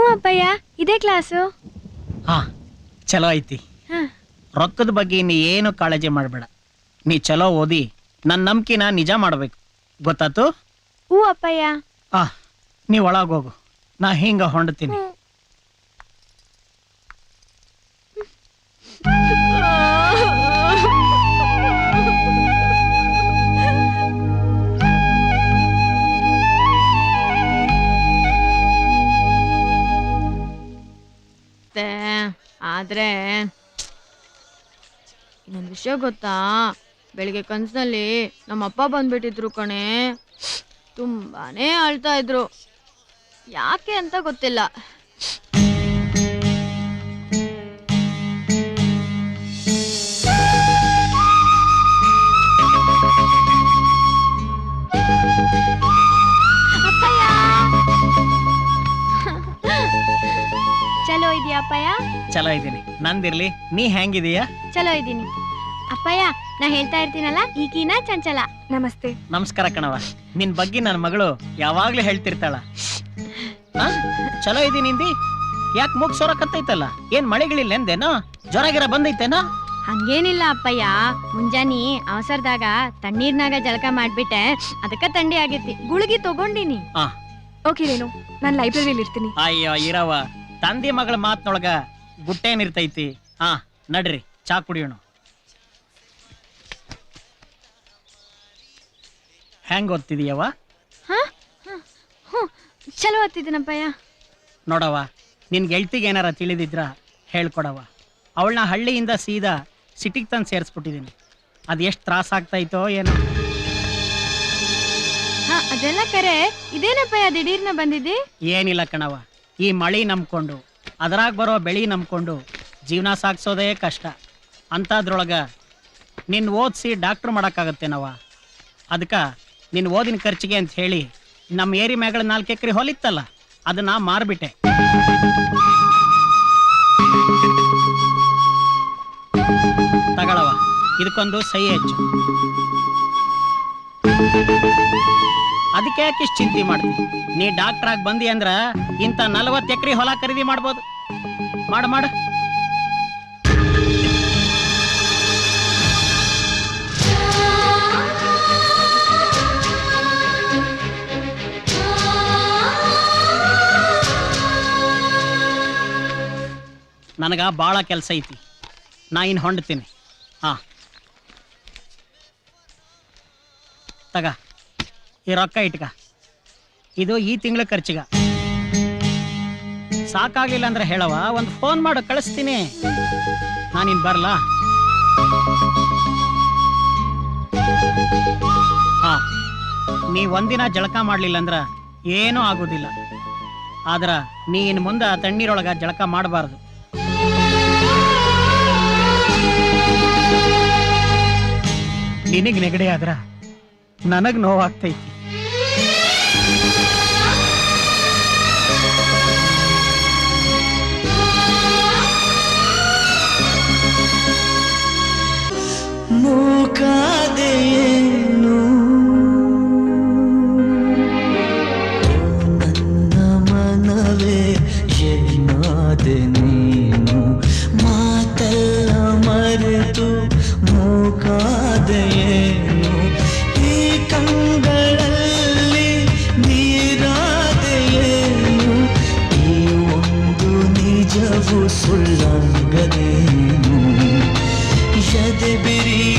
ಅಪ್ಪಯ್ಯ ಇದೇ ಕ್ಲಾಸು. ಹಾ ಚಲೋ ಐತಿ. ಹಾ. ರೊಕ್ಕದ ಬಗ್ಗೆ ನೀ ಏನು ಕಾಳಜಿ ಮಾಡಬೇಡ. ನೀ ಚಲೋ ಓದಿ ನನ್ನ ನಂಬಿಕೆನ ನಿಜ ಮಾಡಬೇಕು. ಗೊತ್ತಾತು? ಹ್ಞೂ ಅಪ್ಪಯ್ಯ. ಆ ನೀ ಒಳಗೋಗು ನಾ ಹಿಂಗ ಹೊಂಡ್ತೀನಿ. ಆದ್ರೆ ಇನ್ನೊಂದು ವಿಷಯ ಗೊತ್ತಾ? ಬೆಳಿಗ್ಗೆ ನಮ್ಮ ಅಪ್ಪ ಬಂದ್ಬಿಟ್ಟಿದ್ರು ಕಣೆ. ತುಂಬಾನೇ ಅಳ್ತಾ ಇದ್ರು. ಯಾಕೆ ಅಂತ ಗೊತ್ತಿಲ್ಲ. ಚಲೋ ಇದೆಯಾ ಅಪ್ಪಯ್ಯ? ಚಲೋ ಇದ್ದೀನಿ. ನಂದಿರ್ಲಿ ನೀ ಹೆಂಗಿದೀಯಾ? ಚಲೋ ಇದ್ದೀನಿ. ಅಪ್ಪಯ್ಯ ನಾ ಹೇಳ್ತಾ ಇರ್ತೀನಲ್ಲ ಈಗಿನ ಚಂಚಲ. ನಮಸ್ತೆ. ನಮಸ್ಕಾರ ಕಣವ ನಿನ್ ಬಗ್ಗೆ ನನ್ನ ಮಗಳು ಯಾವಾಗ್ಲೂ ಹೇಳ್ತಿರ್ತಾಳ. ಆ? ಚಲೋ ಇದೀನಿ ಯಾಕ್ ಯಾಕೆ ಮೂಗ್ ಸೊರಕತ್ತೈತಲ್ಲ? ಏನ್ ಮಳೆಗಳಿಲ್ಲ ಎಂದೇನೋ? ಜ್ವರ ಗಿರ ಬಂದೈತೇನೋ? ಹಂಗೇನಿಲ್ಲ ಅಪ್ಪಯ್ಯ. ಮುಂಜಾನಿ ಅವಸರದಾಗ ತಣ್ಣೀರ್ನಾಗ ಜಳಕ ಮಾಡ್ಬಿಟ್ಟೆ. ಅದಕ್ಕ ಥಂಡಿ ಆಗೈತಿ ಗುಳಿಗೆ ತಗೊಂಡಿನಿ. ಆ. ಓಕೆ ನೀನು ನಾನು ಲೈಬ್ರರಿಲಿ ಇರ್ತೀನಿ ಅಯ್ಯೋ ಇರವ ತಂದೆ ಮಗಳ ಮಾತ್ನೊಳಗ ಗುಟ್ಟೇನಿರ್ತೈತಿ ಹಾ ನಡ್ರಿ ಚಾ ಕುಡಿಯೋಣ. ಹೆಂಗ್ ಓದ್ತಿದೀಯವ ಹಾ ಚಲೋ ಓದ್ತಿದ್ದೀನಪ್ಪಯ್ಯ. ನೋಡವ ನಿನ್ ಗೆಳ್ತಿಗೆ ಏನಾರ ತಿಳಿದಿದ್ರ ಹೇಳ್ಕೊಡವ ಅವಳನ್ನ ಹಳ್ಳಿಯಿಂದ ಸೀದಾ ಸಿಟಿಗೆ ತಂದು ಸೇರಿಸ್ಬಿಟ್ಟಿದ್ದೀನಿ ಅದು ಎಷ್ಟು ತ್ರಾಸ ಆಗ್ತೈತೋ ಏನೋ. ಹಾ ಅದೆಲ್ಲ ಕರೆ. ಇದೇನಪ್ಪಯ್ಯ ದಿಢೀರ್ನ ಬಂದಿದ್ದಿ? ಏನಿಲ್ಲ ಕಣವ ಈ ಮಳಿ ನಂಬ್ಕೊಂಡು, ಅದರಾಗ ಬರೋ ಬೆಳಿ ನಂಬ್ಕೊಂಡು ಜೀವನ ಸಾಗಿಸೋದೇ ಕಷ್ಟ. ಅಂಥದ್ರೊಳಗೆ ನಿನ್ನ ಓದಿಸಿ ಡಾಕ್ಟ್ರ್ ಮಾಡೋಕ್ಕಾಗತ್ತೇನವ ಅದಕ್ಕೆ ನಿನ್ನ ಓದಿನ ಖರ್ಚಿಗೆ ಅಂತ ಹೇಳಿ ನಮ್ಮ ಏರಿ ಮ್ಯಾಗಳ ನಾಲ್ಕು ಎಕರೆ ಹೊಲಿತ್ತಲ್ಲ, ಅದನ್ನ ಮಾರ್ಬಿಟ್ಟೆ. ತಗಳವ ಇದಕ್ಕೊಂದು ಸಹಿ ಹೆಚ್ಚು. ಅದಕ್ಕೆ ಯಾಕೆ ಇಷ್ಟು ಚಿಂತೆ ಮಾಡ್ತಿ? ನೀ ಡಾಕ್ಟರ್ ಆಗಿ ಬಂದಿ ಅಂದ್ರ ಇಂಥ ನಲವತ್ತು ಎಕರೆ ಹೊಲ ಖರೀದಿ ಮಾಡ್ಬೋದು. ಮಾಡು ಮಾಡು. ನನಗ ಭಾಳ ಕೆಲಸ ಐತಿ. ನಾ ಇನ್ನು ಹೊಂಡ್ತೀನಿ. ಹಾ ತಗ. ಈ ರೊಕ್ಕ ಇಟ್ಕ. ಇದು ಈ ತಿಂಗಳ ಖರ್ಚಿಗ. ಸಾಕಾಗ್ಲಿಲ್ಲ ಅಂದ್ರೆ ಹೇಳವ ಒಂದು ಫೋನ್ ಮಾಡು, ಕಳಿಸ್ತೀನಿ. ನಾನಿನ್ ಬರಲಾ? ಹಾ, ನೀ ಒಂದಿನ ಜಳಕ ಮಾಡ್ಲಿಲ್ಲ ಅಂದ್ರ ಏನೂ ಆಗೋದಿಲ್ಲ. ಆದ್ರ ನೀ ಇನ್ ಮುಂದೆ ತಣ್ಣೀರೊಳಗ ಜಳಕ ಮಾಡಬಾರ್ದು. ನಿನಗ್ ನೆಗಡಿ ಆದ್ರ ನನಗ್ ನೋವಾಗ್ತೈತಿ. Thank you. fullar ganin jad beri